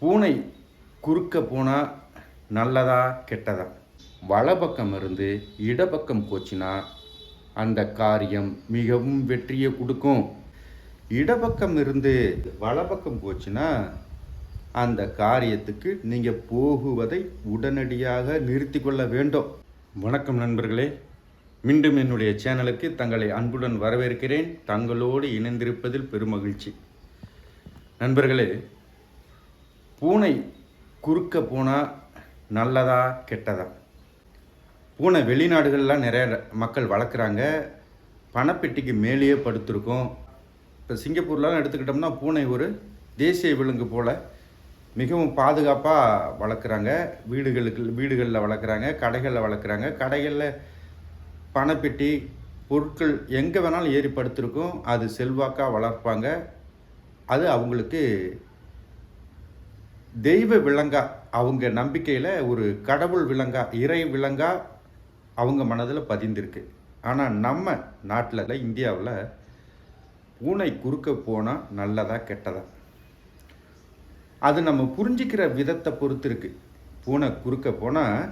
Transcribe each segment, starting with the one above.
பூனை குறுக்க போனால் நல்லதா கெட்டதா? வலப்பக்கம் இருந்து இடப்பக்கம் போச்சுன்னா அந்த காரியம் மிகவும் வெற்றியை கொடுக்கும். இடப்பக்கம் இருந்து வலப்பக்கம் போச்சுன்னா அந்த காரியத்துக்கு நீங்கள் போகுவதை உடனடியாக நிறுத்தி கொள்ள வேண்டும். வணக்கம் நண்பர்களே. மீண்டும் என்னுடைய சேனலுக்கு தங்களை அன்புடன் வரவேற்கிறேன். தங்களோடு இணைந்திருப்பதில் பெருமகிழ்ச்சி. நண்பர்களே பூனை குறுக்க போனால் நல்லதா கெட்டதா? பூனை வெளிநாடுகள்லாம் நிறைய மக்கள் வளர்க்குறாங்க. பணப்பெட்டிக்கு மேலேயே படுத்திருக்கும். இப்போ சிங்கப்பூர்லாம் எடுத்துக்கிட்டோம்னா பூனை ஒரு தேசிய விலங்கு போல் மிகவும் பாதுகாப்பாக வளர்க்குறாங்க. வீடுகளுக்கு வீடுகளில் வளர்க்குறாங்க கடைகளில் வளர்க்குறாங்க. கடைகளில் பணப்பெட்டி பொருட்கள் எங்கே வேணாலும் ஏறி படுத்திருக்கும். அது செல்வாக்காக வளர்ப்பாங்க. அது அவங்களுக்கு தெய்வ விலங்கா அவங்க நம்பிக்கையில் ஒரு கடவுள் விலங்கா இறை விலங்கா அவங்க மனதில் பதிந்திருக்கு. ஆனால் நம்ம நாட்டில் இந்தியாவில் பூனை குறுக்க போனால் நல்லதா கெட்டதா? அது நம்ம புரிஞ்சிக்கிற விதத்தை பொறுத்து இருக்கு. பூனை குறுக்க போனால்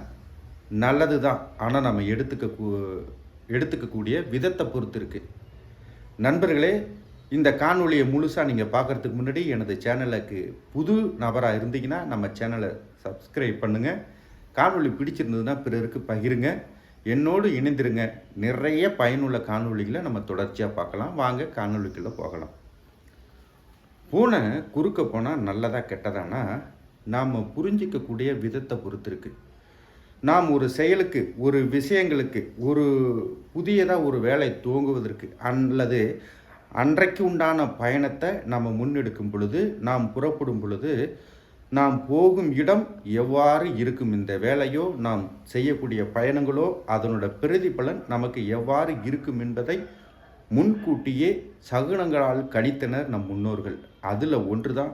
நல்லது தான். ஆனால் நம்ம எடுத்துக்க கூ- எடுத்துக்கக்கூடிய விதத்தை பொறுத்து இருக்கு. நண்பர்களே இந்த காணொளியை முழுசாக நீங்கள் பார்க்குறதுக்கு முன்னாடி எனது சேனலுக்கு புது நபராக இருந்தீங்கன்னா நம்ம சேனலை சப்ஸ்கிரைப் பண்ணுங்கள் காணொளி பிடிச்சிருந்ததுன்னா பிறருக்கு பகிருங்க. என்னோடு இணைந்திருங்க. நிறைய பயனுள்ள காணொளிகளை நம்ம தொடர்ச்சியாக பார்க்கலாம். வாங்க காணொலிக்குள்ளே போகலாம். பூனை குறுக்க போனால் நல்லதா கெட்டதானா? நாம் புரிஞ்சிக்கக்கூடிய விதத்தை பொறுத்திருக்கு. நாம் ஒரு செயலுக்கு ஒரு விஷயங்களுக்கு ஒரு புதியதாக ஒரு வேலை துவங்குவதற்கு அல்லது அன்றைக்கு உண்டான பயணத்தை நம்ம முன்னெடுக்கும் பொழுது நாம் புறப்படும் பொழுது நாம் போகும் இடம் எவ்வாறு இருக்கும் இந்த வேலையோ நாம் செய்யக்கூடிய பயணங்களோ அதனோட பிரதிபலன் நமக்கு எவ்வாறு இருக்கும் என்பதை முன்கூட்டியே சகுனங்களால் கணித்தனர் நம் முன்னோர்கள். அதில் ஒன்று தான்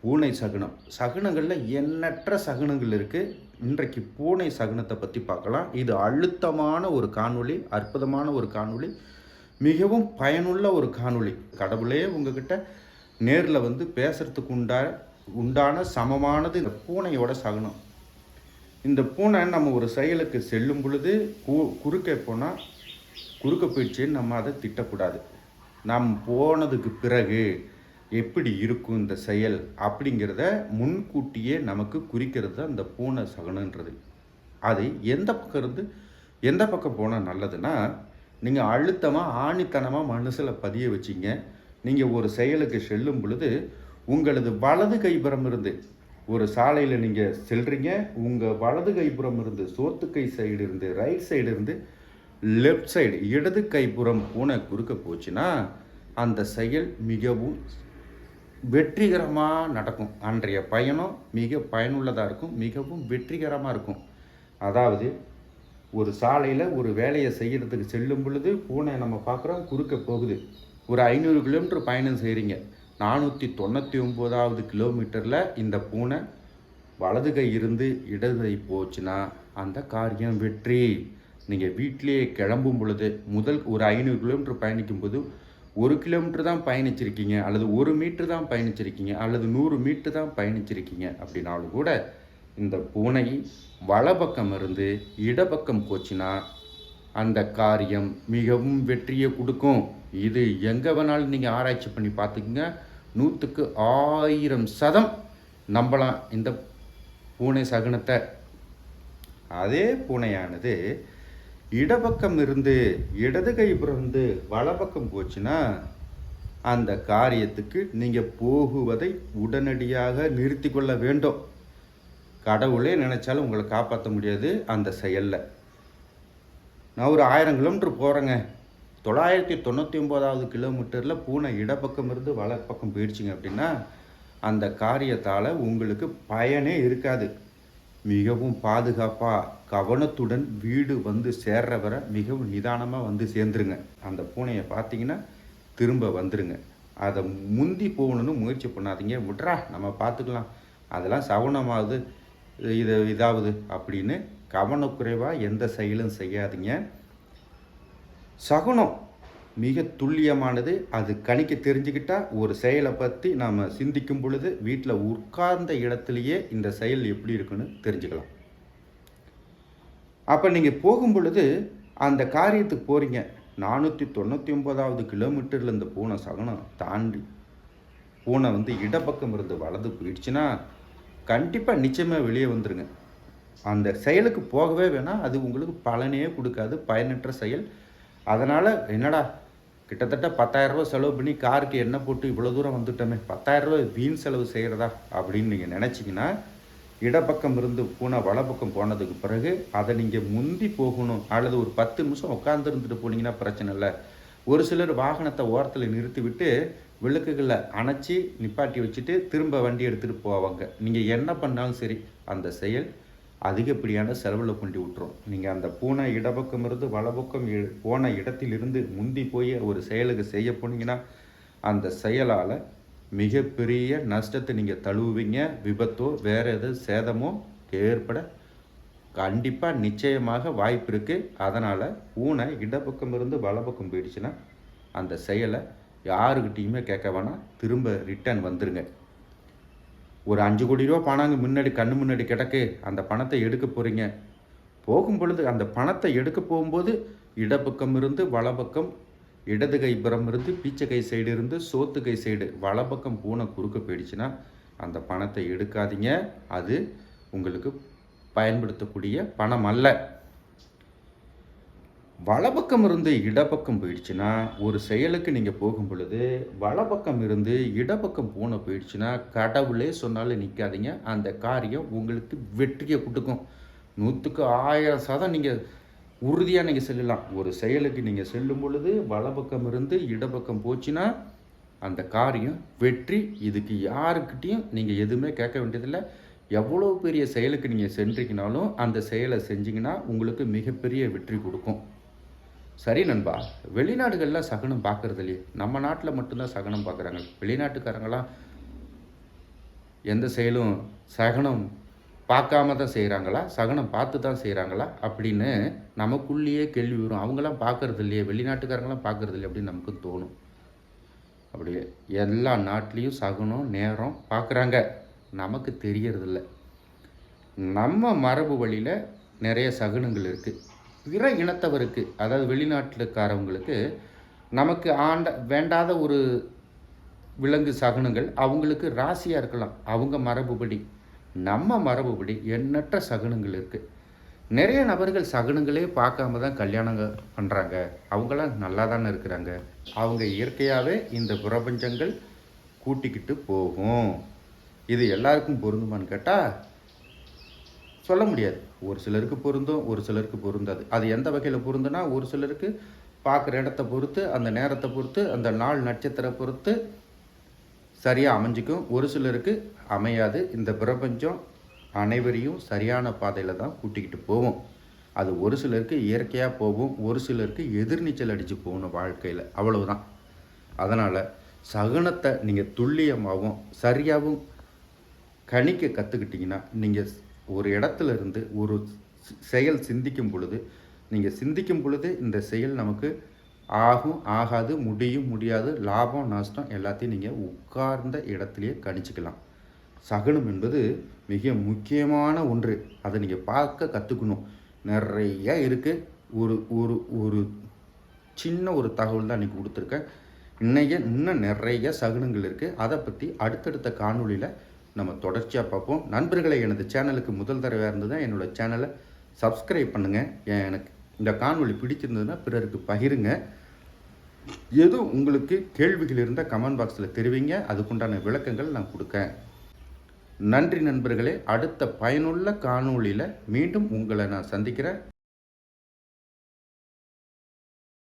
பூனை சகுனம். சகுனங்களில் எண்ணற்ற சகுனங்கள் இருக்குது இன்றைக்கு பூனை சகுனத்தை பற்றி பார்க்கலாம். இது அழுத்தமான ஒரு காணொளி அற்புதமான ஒரு காணொளி. மிகவும் பயனுள்ள ஒரு காணொளி. கடவுளே உங்ககிட்ட நேரில் வந்து பேசுறதுக்கு உண்டா உண்டான சமமானது இந்த பூனையோட சகுனம். இந்த பூனை நம்ம ஒரு செயலுக்கு செல்லும் பொழுது கு குறுக்கே போனால் குறுக்க போயிடுச்சுன்னு நம்ம அதை திட்டக்கூடாது. நாம் போனதுக்கு பிறகு எப்படி இருக்கும் இந்த செயல் அப்படிங்கிறத முன்கூட்டியே நமக்கு குறிக்கிறது தான் இந்த பூனை சகனன்றது அது எந்த பக்கம் இருந்து எந்த பக்கம் போனால் நல்லதுன்னா நீங்கள் அழுத்தமாக ஆணித்தனமாக மனசில் பதிய வச்சிங்க. நீங்கள் ஒரு செயலுக்கு செல்லும் பொழுது உங்களது வலது கைப்புறம் இருந்து ஒரு சாலையில் நீங்கள் செல்றீங்க. உங்கள் வலது கைப்புறம் இருந்து சோத்து கை சைடு இருந்து ரைட் சைடு இருந்து லெஃப்ட் சைடு இடது கைப்புறம் பூனை குறுக்க போச்சுன்னா அந்த செயல் மிகவும் வெற்றிகரமாக நடக்கும். அன்றைய பயணம் மிக பயனுள்ளதாக இருக்கும் மிகவும் வெற்றிகரமாக இருக்கும். அதாவது ஒரு சாலையில் ஒரு வேலையை செய்கிறதுக்கு செல்லும் பொழுது பூனை நம்ம பார்க்குறோம் குறுக்க போகுது. ஒரு ஐநூறு கிலோமீட்டர் பயணம் செய்கிறீங்க நானூற்றி தொண்ணூற்றி ஒம்போதாவது கிலோமீட்டரில் இந்த பூனை வலது கை இருந்து இடது கை போச்சுன்னா அந்த காரியம் வெற்றி. நீங்கள் வீட்டிலேயே கிளம்பும் பொழுது முதல் ஒரு ஐநூறு கிலோமீட்டர் பயணிக்கும் போது ஒரு கிலோமீட்டர் தான் பயணிச்சிருக்கீங்க அல்லது ஒரு மீட்டர் தான் பயணிச்சிருக்கீங்க அல்லது நூறு மீட்டர் தான் பயணிச்சிருக்கீங்க அப்படின்னாலும் கூட இந்த பூனை வலப்பக்கம் இருந்து இடப்பக்கம் போச்சுன்னா அந்த காரியம் மிகவும் வெற்றியை கொடுக்கும். இது எங்கே வேணாலும் நீங்கள் ஆராய்ச்சி பண்ணி பார்த்துக்குங்க. நூற்றுக்கு ஆயிரம் சதம் நம்பலாம் இந்த பூனை சகுனத்தை. அதே பூனையானது இடப்பக்கம் இருந்து இடது கை பிறந்து வலப்பக்கம் போச்சுன்னா அந்த காரியத்துக்கு நீங்கள் போகுவதை உடனடியாக நிறுத்தி கொள்ள வேண்டும். கடவுளே நினைச்சாலும் உங்களை காப்பாற்ற முடியாது அந்த செயலில். நான் ஒரு ஆயிரம் கிலோமீட்டர் போகிறேங்க தொள்ளாயிரத்தி தொண்ணூற்றி ஒம்போதாவது கிலோமீட்டரில் பூனை இடப்பக்கம் இருந்து வலப்பக்கம் போயிடுச்சிங்க அப்படின்னா அந்த காரியத்தால் உங்களுக்கு பயனே இருக்காது. மிகவும் பாதுகாப்பாக கவனத்துடன் வீடு வந்து சேர்ற வரை மிகவும் நிதானமாக வந்து சேர்ந்துருங்க. அந்த பூனையை பார்த்தீங்கன்னா திரும்ப வந்துருங்க. அதை முந்தி போகணுன்னு முயற்சி பண்ணாதீங்க. விட்றா நம்ம பார்த்துக்கலாம். அதெல்லாம் சகுனமாகுது. இது இதாகுது அப்படின்னு கவனக்குறைவாக எந்த செயலும் செய்யாதீங்க. சகுனம் மிக துல்லியமானது. அது கணிக்க தெரிஞ்சுக்கிட்டால் ஒரு செயலை பற்றி நாம் சிந்திக்கும் பொழுது வீட்டில் உட்கார்ந்த இடத்துலையே இந்த செயல் எப்படி இருக்குன்னு தெரிஞ்சுக்கலாம். அப்போ நீங்கள் போகும் பொழுது அந்த காரியத்துக்கு போகிறீங்க நானூற்றி தொண்ணூற்றி ஒம்பதாவது கிலோமீட்டரில் இந்த பூனை சகனம் தாண்டி. பூனை வந்து இடப்பக்கம் இருந்து வலது போயிடுச்சுன்னா கண்டிப்பாக நிச்சயமாக வெளியே வந்துருங்க. அந்த செயலுக்கு போகவே வேணாம் அது உங்களுக்கு பலனே கொடுக்காது பயனற்ற செயல். அதனால் என்னடா கிட்டத்தட்ட பத்தாயிரரூபா செலவு பண்ணி காருக்கு எண்ணெய் போட்டு இவ்வளோ தூரம் வந்துட்டோமே பத்தாயிரரூபா வீண் செலவு செய்கிறதா அப்படின்னு நீங்கள் நினச்சிங்கன்னா இடப்பக்கம் இருந்து பூனை வலப்பக்கம் போனதுக்கு பிறகு அதை நீங்கள் முந்தி போகணும். அல்லது ஒரு பத்து நிமிஷம் உட்காந்துருந்துட்டு போனீங்கன்னா பிரச்சனை இல்லை. ஒரு சிலர் வாகனத்தை ஓரத்தில் நிறுத்திவிட்டு விளக்குகளை அணைச்சி நிப்பாட்டி வச்சுட்டு திரும்ப வண்டி எடுத்துகிட்டு போவாங்க. நீங்கள் என்ன பண்ணாலும் சரி அந்த செயல் அதிகப்படியான செலவில் கொண்டு விட்டுரும். நீங்கள் அந்த பூனை இடப்பக்கம் இருந்து வலப்பக்கம் இ- போன இடத்திலிருந்து முந்தி போய் ஒரு செயலுக்கு செய்ய போனீங்கன்னா அந்த செயலால் மிகப்பெரிய நஷ்டத்தை நீங்கள் தழுவுவீங்க. விபத்தோ வேறு எது சேதமோ ஏற்பட கண்டிப்பாக நிச்சயமாக வாய்ப்பு இருக்குது அதனால் பூனை இடப்பக்கம் இருந்து வலப்பக்கம் போயிடுச்சுன்னா அந்த செயலை யாருக்கிட்டேயுமே கேட்க வேணாம். திரும்ப ரிட்டர்ன் வந்துருங்க. ஒரு அஞ்சு கோடி ரூபா பணம் அங்கே முன்னாடி கண்ணு முன்னாடி கிடக்கு. அந்த பணத்தை எடுக்க போகிறீங்க போகும் பொழுது அந்த பணத்தை எடுக்க போகும்போது இடப்பக்கம் இருந்து வலப்பக்கம் இடது கை புறம் இருந்து பீச்சை கை சைடு இருந்து சோத்து கை சைடு வலப்பக்கம் பூனை குறுக்க போயிடுச்சுன்னா அந்த பணத்தை எடுக்காதீங்க. அது உங்களுக்கு பயன்படுத்தக்கூடிய பணம் அல்ல. வலப்பக்கம் இருந்து இடப்பக்கம் போயிடுச்சுன்னா ஒரு செயலுக்கு நீங்கள் போகும் பொழுது வலப்பக்கம் இருந்து இடப்பக்கம் போன போயிடுச்சுன்னா கடவுளே சொன்னாலும் நிற்காதீங்க அந்த காரியம் உங்களுக்கு வெற்றியை கொடுக்கும். நூற்றுக்கு ஆயிரம் சதம் நீங்கள் உறுதியாக நீங்கள் செல்லலாம். ஒரு செயலுக்கு நீங்கள் செல்லும் பொழுது வலப்பக்கம் இருந்து இடப்பக்கம் போச்சுன்னா அந்த காரியம் வெற்றி. இதுக்கு யாருக்கிட்டேயும் நீங்கள் எதுவுமே கேட்க வேண்டியதில்லை. எவ்வளோ பெரிய செயலுக்கு நீங்கள் சென்றீங்கனாலும் அந்த செயலை செஞ்சிங்கன்னா உங்களுக்கு மிகப்பெரிய வெற்றி கொடுக்கும். சரி நண்பா வெளிநாடுகளில் சகனம் பார்க்கறது இல்லையே. நம்ம நாட்டில் மட்டும்தான் சகனம் பார்க்குறாங்க வெளிநாட்டுக்காரங்களாம் எந்த செயலும் சகனம் பார்க்காம தான் செய்கிறாங்களா சகனம் பார்த்து தான் செய்கிறாங்களா அப்படின்னு நமக்குள்ளேயே கேள்வி வரும். அவங்களாம் பார்க்கறது இல்லையே. வெளிநாட்டுக்காரங்களாம் பார்க்கறது இல்லையே அப்படின்னு நமக்கு தோணும். அப்படி எல்லா நாட்டிலையும் சகுனம் நேரம் பார்க்குறாங்க நமக்கு தெரியறதில்ல. நம்ம மரபு வழியில் நிறைய சகுனங்கள் இருக்குது பிற இனத்தவருக்கு அதாவது வெளிநாட்டுக்காரவங்களுக்கு நமக்கு ஆண்ட வேண்டாத ஒரு விலங்கு சகுனங்கள் அவங்களுக்கு ராசியாக இருக்கலாம். அவங்க மரபுபடி. நம்ம மரபுபடி எண்ணற்ற சகுனங்கள் இருக்குது நிறைய நபர்கள் சகுனங்களே பார்க்காம தான் கல்யாணம் பண்ணுறாங்க அவங்களாம் நல்லா தானே இருக்கிறாங்க. அவங்க இயற்கையாகவே இந்த பிரபஞ்சங்கள் கூட்டிக்கிட்டு போகும். இது எல்லாருக்கும் பொருந்துமான்னு கேட்டால் சொல்ல முடியாது. ஒரு சிலருக்கு பொருந்தும் ஒரு சிலருக்கு பொருந்தாது. அது எந்த வகையில் பொருந்துனா ஒரு சிலருக்கு பார்க்குற இடத்த பொறுத்து அந்த நேரத்தை பொறுத்து அந்த நாள் நட்சத்திர பொறுத்து சரியாக அமைஞ்சிக்கும். ஒரு சிலருக்கு அமையாது. இந்த பிரபஞ்சம் அனைவரையும் சரியான பாதையில் தான் கூட்டிக்கிட்டு போகும். அது ஒரு சிலருக்கு இயற்கையாக போகும். ஒரு சிலருக்கு எதிர்நீச்சல் அடித்து போகணும் வாழ்க்கையில். அவ்வளவுதான். அதனால் சகுனத்தை நீங்கள் துல்லியமாகவும் சரியாகவும் கணிக்க கற்றுக்கிட்டிங்கன்னா நீங்கள் ஒரு இடத்துல இருந்து ஒரு செயல் சிந்திக்கும் பொழுது நீங்கள் சிந்திக்கும் பொழுது இந்த செயல் நமக்கு ஆகும் ஆகாது முடியும் முடியாது லாபம் நஷ்டம் எல்லாத்தையும் நீங்கள் உட்கார்ந்த இடத்துலையே கணிச்சுக்கலாம். சகுனம் என்பது மிக முக்கியமான ஒன்று. அதை நீங்கள் பார்க்க கற்றுக்கணும் நிறைய இருக்குது ஒரு ஒரு ஒரு சின்ன ஒரு தகவல் தான் இன்றைக்கி கொடுத்துருக்கேன். இன்றைய இன்னும் நிறைய சகுனங்கள் இருக்குது அதை பற்றி அடுத்தடுத்த காணொளியில் நம்ம தொடர்ச்சியாக பார்ப்போம். நண்பர்களை எனது சேனலுக்கு முதல் தடவையாக இருந்ததுன்னா என்னோடய சேனலை சப்ஸ்கிரைப் பண்ணுங்கள் எனக்கு இந்த காணொளி பிடிச்சிருந்ததுன்னா பிறருக்கு பகிருங்க. எது உங்களுக்கு கேள்விகள் இருந்தால் கமெண்ட் பாக்ஸில் தெரிவிங்க. அதுக்குண்டான விளக்கங்கள் நான் கொடுக்கேன். நன்றி நண்பர்களே. அடுத்த பயனுள்ள காணொளியில் மீண்டும் உங்களை நான் சந்திக்கிறேன்.